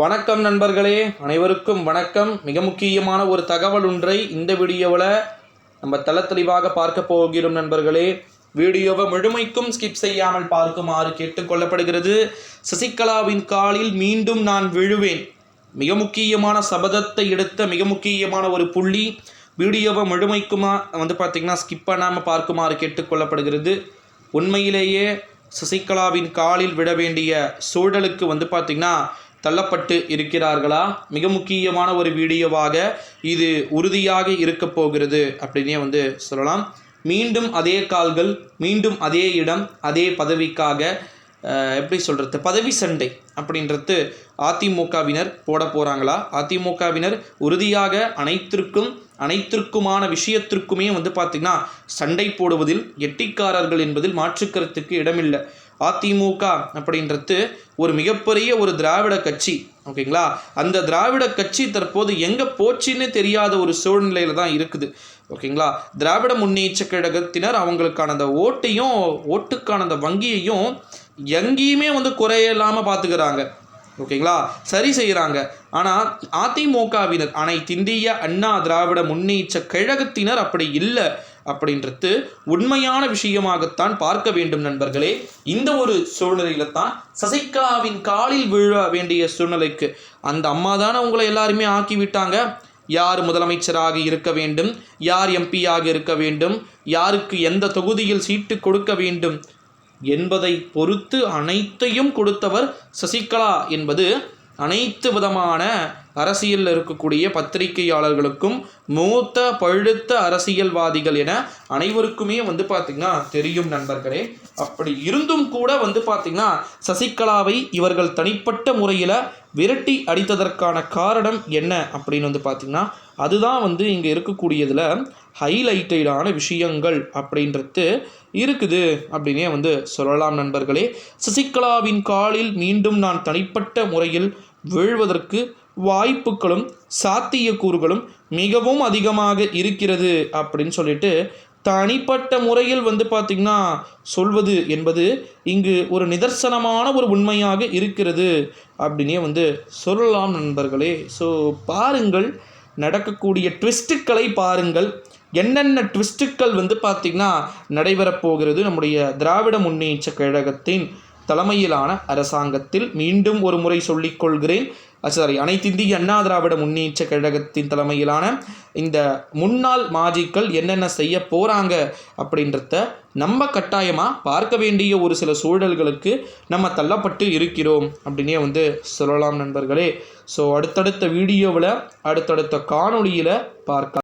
வணக்கம் நண்பர்களே அனைவருக்கும் வணக்கம். மிக முக்கியமான ஒரு தகவல் ஒன்றை இந்த வீடியோவில் நம்ம தல தெளிவாக பார்க்க போகிறோம் நண்பர்களே. வீடியோவை முழுமைக்கும் ஸ்கிப் செய்யாமல் பார்க்குமாறு கேட்டுக்கொள்ளப்படுகிறது. சசிகலாவின் காலில் மீண்டும் நான் விழுவேன். மிக முக்கியமான சபதத்தை எடுத்த மிக முக்கியமான ஒரு புள்ளி வீடியோவை முழுமைக்குமா வந்து பார்த்திங்கன்னா ஸ்கிப் பண்ணாமல் பார்க்குமாறு கேட்டுக்கொள்ளப்படுகிறது. உண்மையிலேயே சசிகலாவின் காலில் விட வேண்டிய சூழலுக்கு வந்து பார்த்திங்கன்னா தள்ளப்பட்டு இருக்கிறார்களா? மிக முக்கியமான ஒரு வீடியோவாக இது உறுதியாக இருக்க போகிறது அப்படின்னே வந்து சொல்லலாம். மீண்டும் அதே கால்கள் மீண்டும் அதே இடம் அதே பதவிக்காக எப்படி சொல்கிறது பதவி சண்டை அப்படின்றது அதிமுகவினர் போட போகிறாங்களா அதிமுகவினர் உறுதியாக அனைத்திற்கும் அனைத்திற்குமான விஷயத்திற்குமே வந்து பார்த்திங்கன்னா சண்டை போடுவதில் எட்டிக்காரர்கள் என்பதில் மாற்றுக்கருத்துக்கு இடமில்லை. அதிமுக அப்படின்றது ஒரு மிகப்பெரிய ஒரு திராவிட கட்சி ஓகேங்களா? அந்த திராவிட கட்சி தற்போது எங்கே போச்சுன்னு தெரியாத ஒரு சூழ்நிலையில் தான் இருக்குது ஓகேங்களா? திராவிட முன்னேற்ற கழகத்தினர் அவங்களுக்கான அந்த ஓட்டையும் ஓட்டுக்கான அந்த வங்கியையும் எங்கேயுமே வந்து குறையில்லாமல் பார்த்துக்கிறாங்க ஓகேங்களா? சரி செய்கிறாங்க ஆனால் அதிமுகவினர் அனைத்திந்திய அண்ணா திராவிட முன்னேற்ற கழகத்தினர் அப்படி இல்லை அப்படின்றது உண்மையான விஷயமாகத்தான் பார்க்க வேண்டும் நண்பர்களே. இந்த ஒரு சூழ்நிலையில தான் சசிகலாவின் காலில் விழ வேண்டிய சூழ்நிலைக்கு அந்த அம்மா தானே உங்களை எல்லாருமே ஆக்கி விட்டாங்க யார் முதலமைச்சராக இருக்க வேண்டும்? யார் எம்பியாக இருக்க வேண்டும்? யாருக்கு எந்த தொகுதியில் சீட்டு கொடுக்க வேண்டும்? என்பதை பொறுத்து அனைத்தையும் கொடுத்தவர் சசிகலா என்பது அனைத்து விதமான அரசியலில் இருக்கக்கூடிய பத்திரிகையாளர்களுக்கும் மூத்த பழுத்த அரசியல்வாதிகள் என அனைவருக்குமே வந்து பார்த்திங்கன்னா தெரியும் நண்பர்களே. அப்படி இருந்தும் கூட வந்து பார்த்திங்கன்னா சசிகலாவை இவர்கள் தனிப்பட்ட முறையில் விரட்டி அடித்ததற்கான காரணம் என்ன அப்படின்னு வந்து பார்த்திங்கன்னா அதுதான் வந்து இங்கே இருக்கக்கூடியதில் ஹைலைட்டடான விஷயங்கள் அப்படின்றது இருக்குது அப்படின்னே வந்து சொல்லலாம் நண்பர்களே. சசிகலாவின் காலில் மீண்டும் நான் தனிப்பட்ட முறையில் வீழ்வதற்கு வாய்ப்புகளும் சாத்தியக்கூறுகளும் மிகவும் அதிகமாக இருக்கிறது அப்படின்னு சொல்லிட்டு தனிப்பட்ட முறையில் வந்து பார்த்திங்கன்னா சொல்வது என்பது இங்கு ஒரு நிதர்சனமான ஒரு உண்மையாக இருக்கிறது அப்படின்னே வந்து சொல்லலாம் நண்பர்களே. ஸோ பாருங்கள் நடக்கக்கூடிய ட்விஸ்ட்டுக்களை பாருங்கள். என்னென்ன ட்விஸ்ட்டுக்கள் வந்து பார்த்திங்கன்னா நடைபெறப்போகிறது நம்முடைய திராவிட முன்னேற்ற கழகத்தின் தலைமையிலான அரசாங்கத்தில் மீண்டும் ஒரு முறை சொல்லிக்கொள்கிறேன் சாரி அனைத்திந்திய அண்ணா திராவிட முன்னேற்ற கழகத்தின் தலைமையிலான இந்த முன்னாள் மாஜிக்கள் என்னென்ன செய்ய போகிறாங்க அப்படின்றத நம்ம கட்டாயமாக பார்க்க வேண்டிய ஒரு சில சூழல்களுக்கு நம்ம தள்ளப்பட்டு இருக்கிறோம் அப்படின்னே வந்து சொல்லலாம் நண்பர்களே. ஸோ அடுத்தடுத்த வீடியோவில் அடுத்தடுத்த காணொளியில் பார்க்கலாம்.